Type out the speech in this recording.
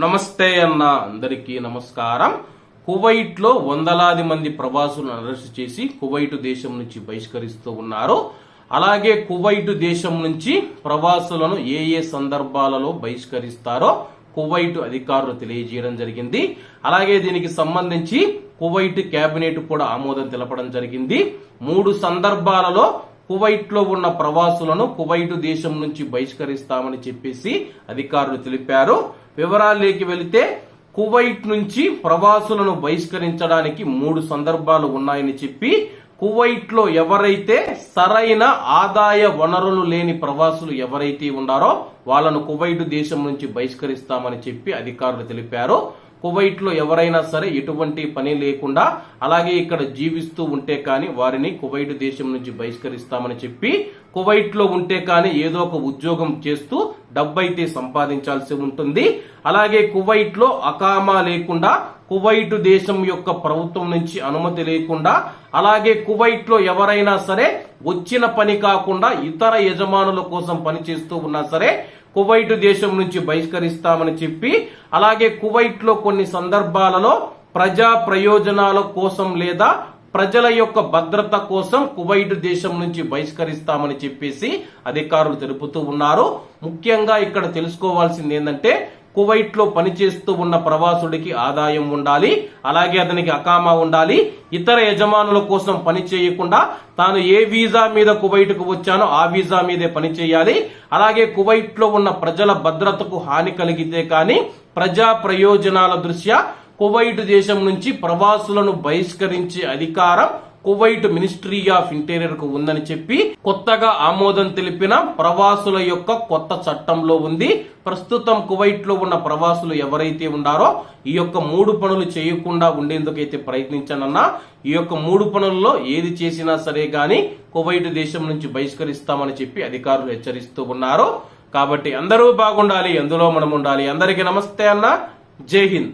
నమస్తే అన్న అందరికీ నమస్కారం. కువైట్లో వందలాది మంది ప్రవాసులను అరెస్ట్ చేసి కువైట్ దేశం నుంచి బహిష్కరిస్తూ ఉన్నారు. అలాగే కువైట్ దేశం నుంచి ప్రవాసులను ఏ ఏ సందర్భాలలో బహిష్కరిస్తారో కువైట్ అధికారులు తెలియజేయడం జరిగింది. అలాగే దీనికి సంబంధించి కువైట్ కేబినెట్ కూడా ఆమోదం తెలపడం జరిగింది. మూడు సందర్భాలలో కువైట్లో ఉన్న ప్రవాసులను కువైట్ దేశం నుంచి బహిష్కరిస్తామని చెప్పేసి అధికారులు తెలిపారు. వివరాల్లోకి వెళితే కువైట్ నుంచి ప్రవాసులను బహిష్కరించడానికి మూడు సందర్భాలు ఉన్నాయని చెప్పి కువైట్లో ఎవరైతే సరైన ఆదాయ వనరులు లేని ప్రవాసులు ఎవరైతే ఉన్నారో వాళ్ళను కువైట్ దేశం నుంచి బహిష్కరిస్తామని చెప్పి అధికారులు తెలిపారు. కువైట్లో ఎవరైనా సరే ఎటువంటి పని లేకుండా అలాగే ఇక్కడ జీవిస్తూ ఉంటే కానీ వారిని కువైట్ దేశం నుంచి బహిష్కరిస్తామని చెప్పి కువైట్లో ఉంటే కానీ ఏదో ఒక ఉద్యోగం చేస్తూ డబ్బైతే సంపాదించాల్సి ఉంటుంది. అలాగే కువైట్లో అకామా లేకుండా కువైట్ దేశం యొక్క ప్రభుత్వం నుంచి అనుమతి లేకుండా అలాగే కువైట్లో ఎవరైనా సరే వచ్చిన పని కాకుండా ఇతర యజమానుల కోసం పని చేస్తూ ఉన్నా సరే కువైట్ దేశం నుంచి బహిష్కరిస్తామని చెప్పి అలాగే కువైట్లో కొన్ని సందర్భాలలో ప్రజా ప్రయోజనాల కోసం లేదా ప్రజల యొక్క భద్రత కోసం కువైట్ దేశం నుంచి బహిష్కరిస్తామని చెప్పేసి అధికారులు తెలుపుతూ ఉన్నారు. ముఖ్యంగా ఇక్కడ తెలుసుకోవాల్సింది ఏంటంటే కువైట్లో పనిచేస్తూ ఉన్న ప్రవాసుడికి ఆదాయం ఉండాలి అలాగే అతనికి అకామా ఉండాలి. ఇతర యజమానుల కోసం పని చేయకుండా తాను ఏ వీసా మీద కువైట్కు వచ్చానో ఆ వీసా మీదే పని చేయాలి. అలాగే కువైట్లో ఉన్న ప్రజల భద్రతకు హాని కలిగితే కానీ ప్రజా ప్రయోజనాల దృష్ట్యా కువైట్ దేశం నుంచి ప్రవాసులను బహిష్కరించే అధికారం కువైట్ మినిస్ట్రీ ఆఫ్ ఇంటీరియర్కు ఉందని చెప్పి కొత్తగా ఆమోదం తెలిపిన ప్రవాసుల యొక్క కొత్త చట్టంలో ఉంది. ప్రస్తుతం కువైట్లో ఉన్న ప్రవాసులు ఎవరైతే ఉన్నారో ఈ యొక్క మూడు పనులు చేయకుండా ఉండేందుకైతే ప్రయత్నించానన్నా ఈ యొక్క మూడు పనుల్లో ఏది చేసినా సరే గాని కువైట్ దేశం నుంచి బహిష్కరిస్తామని చెప్పి అధికారులు హెచ్చరిస్తూ ఉన్నారు. కాబట్టి అందరూ బాగుండాలి ఎందులో మనం ఉండాలి. అందరికీ నమస్తే అన్న. జై హింద్.